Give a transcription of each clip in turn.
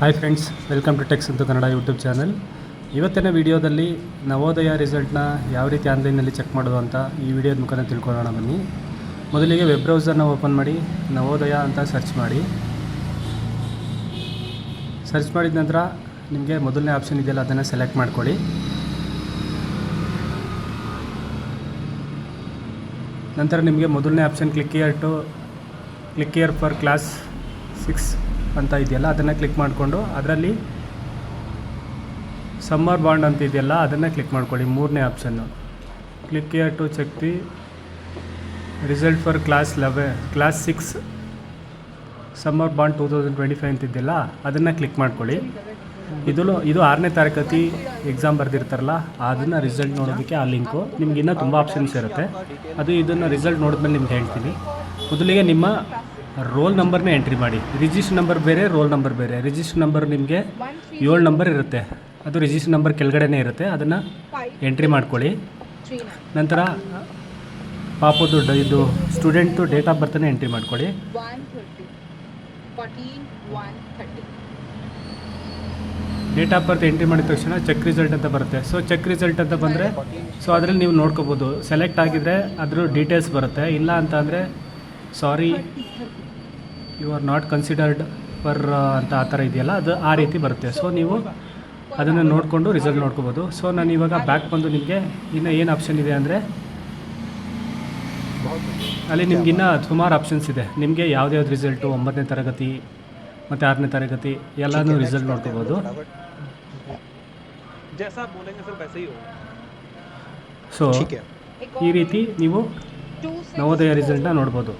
Hi friends welcome to techs ಅಂತ Kannada YouTube channel ಇವತ್ತಿನ ವಿಡಿಯೋದಲ್ಲಿ ನವೋದಯ ರಿಸಲ್ಟ್ನ ಯಾವ ರೀತಿ ಆನ್ಲೈನಲ್ಲಿ ಚೆಕ್ ಮಾಡೋದು ಅಂತ ಈ ವಿಡಿಯೋದ ಮುಖಾಂತರ ತಿಳ್ಕೊಳ್ಳೋಣ ಬನ್ನಿ. ಮೊದಲಿಗೆ ವೆಬ್ ಬ್ರೌಸರ್ನ ಓಪನ್ ಮಾಡಿ, ನವೋದಯ ಅಂತ ಸರ್ಚ್ ಮಾಡಿ. ಸರ್ಚ್ ಮಾಡಿದ ನಂತರ ನಿಮಗೆ ಮೊದಲನೇ ಆಪ್ಷನ್ ಇದೆಯಲ್ಲ, ಅದನ್ನು ಸೆಲೆಕ್ಟ್ ಮಾಡ್ಕೊಳ್ಳಿ. ನಂತರ ನಿಮಗೆ ಮೊದಲನೇ option click here to, click here for class six. ಅಂತ ಇದೆಯಲ್ಲ, ಅದನ್ನು ಕ್ಲಿಕ್ ಮಾಡಿಕೊಂಡು ಅದರಲ್ಲಿ ಸಮ್ಮರ್ ಬಾಂಡ್ ಅಂತ ಇದೆಯಲ್ಲ, ಅದನ್ನು ಕ್ಲಿಕ್ ಮಾಡ್ಕೊಳ್ಳಿ, ಮೂರನೇ option click here to check the result for class ಲೆವೆ class six summer bond two thousand twenty five ಅಂತ ಇದೆಯಲ್ಲ, ಅದನ್ನು ಕ್ಲಿಕ್ ಮಾಡ್ಕೊಳ್ಳಿ. ಇದು ಇದು ಆರನೇ ತರಗತಿ ಎಕ್ಸಾಮ್ ಬರೆದಿರ್ತಾರಲ್ಲ, ಅದನ್ನು ರಿಸಲ್ಟ್ ನೋಡೋದಕ್ಕೆ ಆ ಲಿಂಕು ನಿಮ್ಗೆ ಇನ್ನೂ ತುಂಬ ಆಪ್ಷನ್ಸ್ ಇರುತ್ತೆ. ಅದು ಇದನ್ನು ರಿಸಲ್ಟ್ ನೋಡಿದ್ಮೇಲೆ ನಿಮ್ಗೆ ಹೇಳ್ತೀನಿ. ಮೊದಲಿಗೆ ನಿಮ್ಮ ರೋಲ್ ನಂಬರ್ನೇ ಎಂಟ್ರಿ ಮಾಡಿ. ರಿಜಿಸ್ಟರ್ ನಂಬರ್ ಬೇರೆ, ರೋಲ್ ನಂಬರ್ ಬೇರೆ. ರಿಜಿಸ್ಟರ್ ನಂಬರ್ ನಿಮಗೆ ಏಳು ನಂಬರ್ ಇರುತ್ತೆ. ಅದು ರಿಜಿಸ್ಟರ್ ನಂಬರ್ ಕೆಳಗಡೆನೇ ಇರುತ್ತೆ. ಅದನ್ನು ಎಂಟ್ರಿ ಮಾಡ್ಕೊಳ್ಳಿ. ನಂತರ ಪಾಪದ್ದು ಇದು ಸ್ಟೂಡೆಂಟು ಡೇಟ್ ಆಫ್ ಬರ್ತನೇ ಎಂಟ್ರಿ ಮಾಡ್ಕೊಳ್ಳಿ. ಡೇಟ್ ಆಫ್ ಬರ್ತ್ ಎಂಟ್ರಿ ಮಾಡಿದ ತಕ್ಷಣ ಚೆಕ್ ರಿಸಲ್ಟ್ ಅಂತ ಬರುತ್ತೆ. ಸೊ, ಚೆಕ್ ರಿಸಲ್ಟ್ ಅಂತ ಬಂದರೆ, ಸೊ, ಅದರಲ್ಲಿ ನೀವು ನೋಡ್ಕೋಬೋದು. ಸೆಲೆಕ್ಟ್ ಆಗಿದ್ರೆ ಅದ್ರ ಡೀಟೇಲ್ಸ್ ಬರುತ್ತೆ. ಇಲ್ಲ ಅಂತ ಅಂದರೆ sorry you are not considered for ಅಂತ ಆ ಥರ ಇದೆಯಲ್ಲ ಅದು ಆ ರೀತಿ ಬರುತ್ತೆ. ಸೊ ನೀವು ಅದನ್ನು ನೋಡಿಕೊಂಡು ರಿಸಲ್ಟ್ ನೋಡ್ಕೋಬೋದು. ಸೊ ನಾನು ಇವಾಗ ಬ್ಯಾಕ್ ಬಂದು ನಿಮಗೆ ಇನ್ನು ಏನು ಆಪ್ಷನ್ ಇದೆ ಅಂದರೆ ಅಲ್ಲಿ ನಿಮ್ಗೆ ಇನ್ನೂ ಸುಮಾರು ಆಪ್ಷನ್ಸ್ ಇದೆ. ನಿಮಗೆ ಯಾವ್ದ್ಯಾವ್ದು ರಿಸಲ್ಟು ಒಂಬತ್ತನೇ ತರಗತಿ ಮತ್ತು ಆರನೇ ತರಗತಿ ಎಲ್ಲನೂ ರಿಸಲ್ಟ್ ನೋಡ್ಕೋಬೋದು. ಸೊ ಈ ರೀತಿ ನೀವು ನವೋದಯ ರಿಸಲ್ಟ್ನ ನೋಡ್ಬೋದು.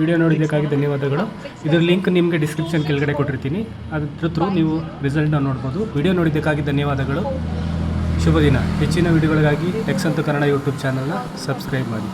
ವಿಡಿಯೋ ನೋಡಿದ್ದಕ್ಕಾಗಿ ಧನ್ಯವಾದಗಳು. ಇದರ ಲಿಂಕ್ ನಿಮಗೆ ಡಿಸ್ಕ್ರಿಪ್ಷನ್ ಕೆಳಗಡೆ ಕೊಟ್ಟಿರ್ತೀನಿ. ಅದ್ರ ಥ್ರೂ ನೀವು ರಿಸಲ್ಟ್ನ ನೋಡ್ಬೋದು. ವಿಡಿಯೋ ನೋಡಿದ್ದಕ್ಕಾಗಿ ಧನ್ಯವಾದಗಳು. ಶುಭ ದಿನ ಹೆಚ್ಚಿನ ವಿಡಿಯೋಗಳಿಗಾಗಿ ಎಕ್ಸ್ ಕನ್ನಡ ಯೂಟ್ಯೂಬ್ ಚಾನಲ್ನ ಸಬ್ಸ್ಕ್ರೈಬ್ ಮಾಡಿ.